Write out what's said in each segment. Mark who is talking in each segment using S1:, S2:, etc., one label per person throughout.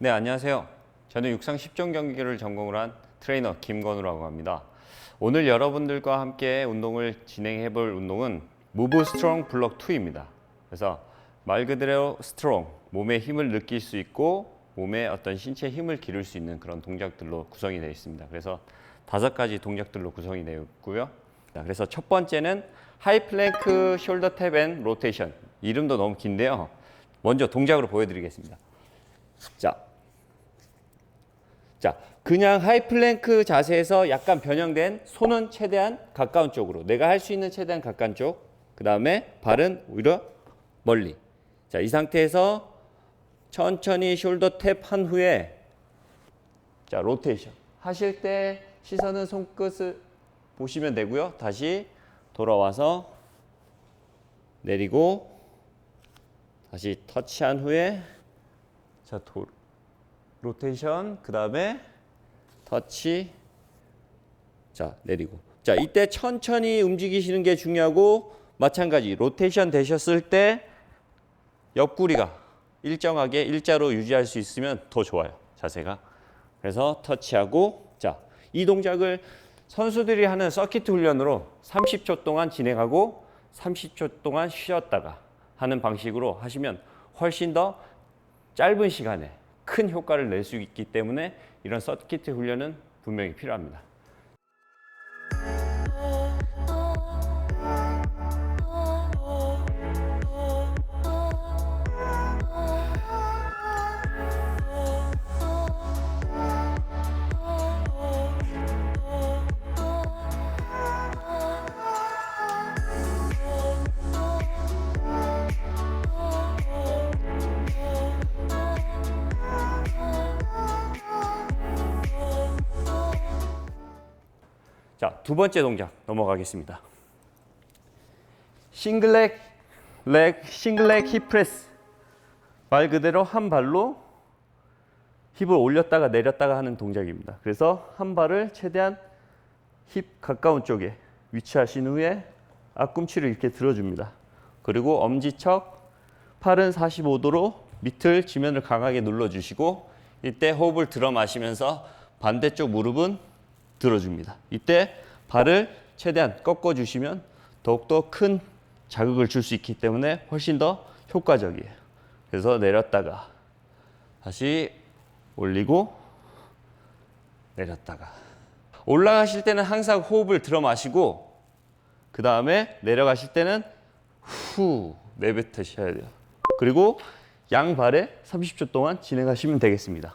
S1: 네, 안녕하세요. 저는 육상 10종 경기를 전공을 한 트레이너 김건우라고 합니다. 오늘 여러분들과 함께 운동을 진행해 볼 운동은 무브 스트롱 블록 2입니다. 그래서 말 그대로 스트롱, 몸의 힘을 느낄 수 있고 몸의 어떤 신체 힘을 기를 수 있는 그런 동작들로 구성이 되어 있습니다. 그래서 다섯 가지 동작들로 구성이 되어 있고요. 자, 그래서 첫 번째는 하이 플랭크 숄더 탭 앤 로테이션. 이름도 너무 긴데요. 먼저 동작으로 보여드리겠습니다. 자, 자, 그냥 하이 플랭크 자세에서 약간 변형된 손은 최대한 가까운 쪽으로 내가 할 수 있는 최대한 가까운 쪽. 그 다음에 발은 오히려 멀리. 자, 이 상태에서 천천히 숄더 탭 한 후에 자, 로테이션. 하실 때 시선은 손끝을 보시면 되고요. 다시 돌아와서 내리고 다시 터치한 후에 자, 도, 로테이션 그 다음에 터치. 자 내리고. 자 이때 천천히 움직이시는 게 중요하고 마찬가지 로테이션 되셨을 때 옆구리가 일정하게 일자로 유지할 수 있으면 더 좋아요 자세가. 그래서 터치하고 자 이 동작을 선수들이 하는 서킷 훈련으로 30초 동안 진행하고 30초 동안 쉬었다가 하는 방식으로 하시면 훨씬 더 짧은 시간에 큰 효과를 낼 수 있기 때문에 이런 서킷 훈련은 분명히 필요합니다. 자, 두 번째 동작 넘어가겠습니다. 싱글렉 렉 싱글렉 힙 프레스. 말 그대로 한 발로 힙을 올렸다가 내렸다가 하는 동작입니다. 그래서 한 발을 최대한 힙 가까운 쪽에 위치하신 후에 앞꿈치를 이렇게 들어줍니다. 그리고 엄지척 팔은 45도로 밑을 지면을 강하게 눌러주시고 이때 호흡을 들어 마시면서 반대쪽 무릎은 들어줍니다. 이때 발을 최대한 꺾어주시면 더욱더 큰 자극을 줄 수 있기 때문에 훨씬 더 효과적이에요. 그래서 내렸다가 다시 올리고 내렸다가 올라가실 때는 항상 호흡을 들어 마시고 그 다음에 내려가실 때는 후 내뱉으셔야 돼요. 그리고 양발에 30초 동안 진행하시면 되겠습니다.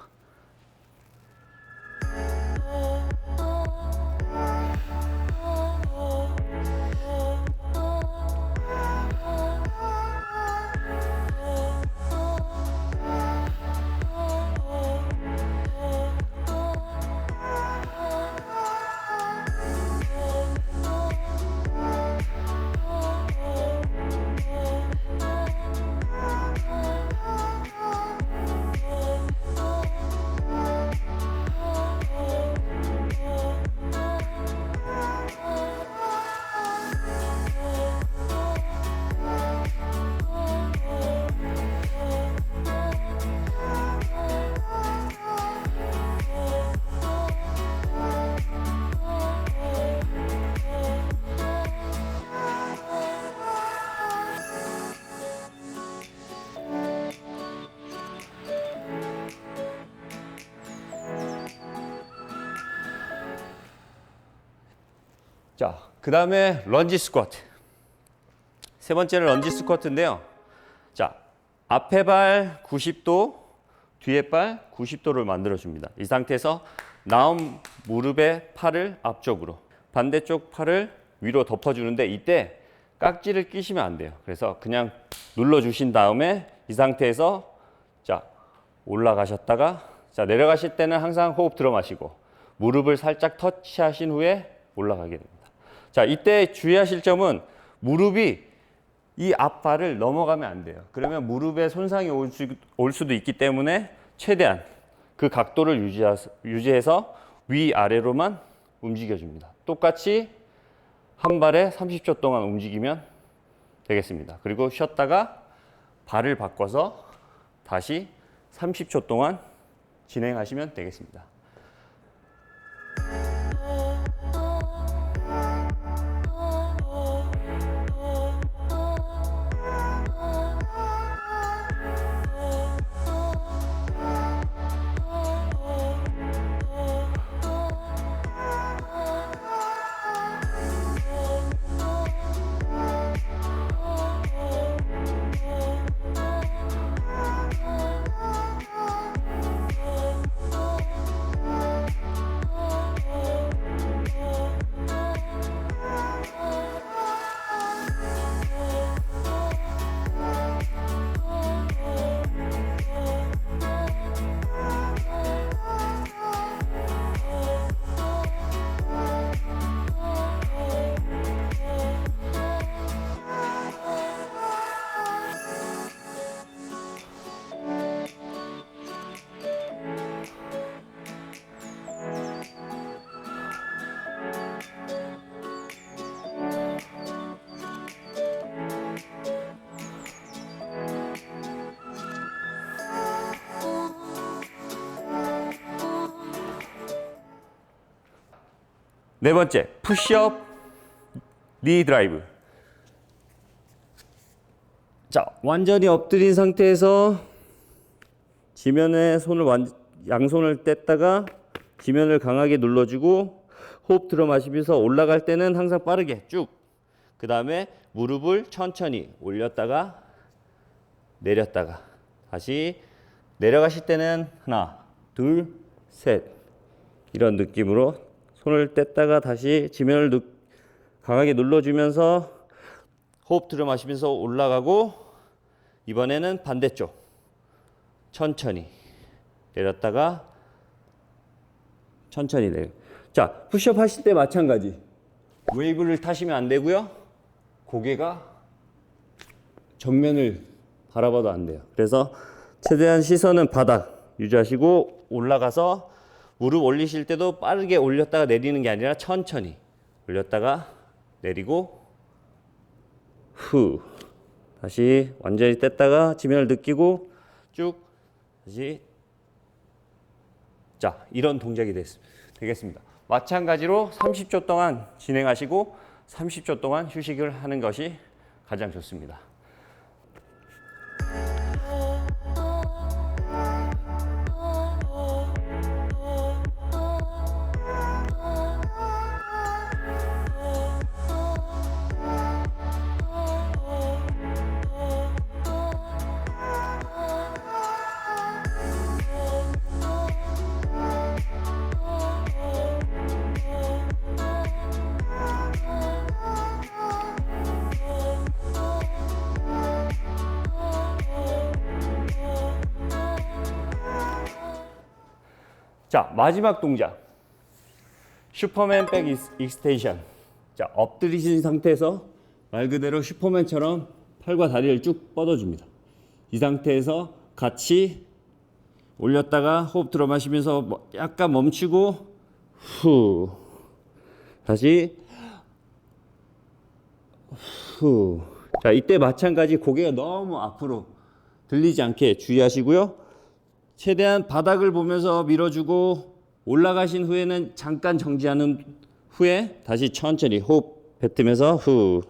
S1: 자, 그 다음에 런지 스쿼트. 세 번째는 런지 스쿼트인데요. 자, 앞에 발 90도, 뒤에 발 90도를 만들어줍니다. 이 상태에서 나온 무릎의 팔을 앞쪽으로, 반대쪽 팔을 위로 덮어주는데 이때 깍지를 끼시면 안 돼요. 그래서 그냥 눌러주신 다음에 이 상태에서 자, 올라가셨다가 자, 내려가실 때는 항상 호흡 들어 마시고 무릎을 살짝 터치하신 후에 올라가게 됩니다. 자, 이때 주의하실 점은 무릎이 이 앞발을 넘어가면 안 돼요. 그러면 무릎에 손상이 올, 수, 올 수도 있기 때문에 최대한 그 각도를 유지해서, 유지해서 위아래로만 움직여줍니다. 똑같이 한 발에 30초 동안 움직이면 되겠습니다. 그리고 쉬었다가 발을 바꿔서 다시 30초 동안 진행하시면 되겠습니다. 네 번째, 푸시업 니 드라이브. 자, 완전히 엎드린 상태에서 지면에 손을 완, 양손을 뗐다가 지면을 강하게 눌러주고 호흡 들어 마시면서 올라갈 때는 항상 빠르게 쭉. 그 다음에 무릎을 천천히 올렸다가 내렸다가 다시 내려가실 때는 하나, 둘, 셋 이런 느낌으로 손을 뗐다가 다시 지면을 누, 강하게 눌러주면서 호흡 들여 마시면서 올라가고 이번에는 반대쪽 천천히 내렸다가 천천히 내려. 자, 푸시업 하실 때 마찬가지. 웨이브를 타시면 안 되고요. 고개가 정면을 바라봐도 안 돼요. 그래서 최대한 시선은 바닥 유지하시고 올라가서 무릎 올리실 때도 빠르게 올렸다가 내리는 게 아니라 천천히 올렸다가 내리고 후 다시 완전히 뗐다가 지면을 느끼고 쭉 다시 자 이런 동작이 됐, 되겠습니다. 마찬가지로 30초 동안 진행하시고 30초 동안 휴식을 하는 것이 가장 좋습니다. 자, 마지막 동작. 슈퍼맨 백 익스- 익스텐션. 자, 엎드리신 상태에서 말 그대로 슈퍼맨처럼 팔과 다리를 쭉 뻗어줍니다. 이 상태에서 같이 올렸다가 호흡 들어 마시면서 뭐 약간 멈추고 후. 다시 후. 자, 이때 마찬가지 고개가 너무 앞으로 들리지 않게 주의하시고요. 최대한 바닥을 보면서 밀어주고 올라가신 후에는 잠깐 정지하는 후에 다시 천천히 호흡 뱉으면서 후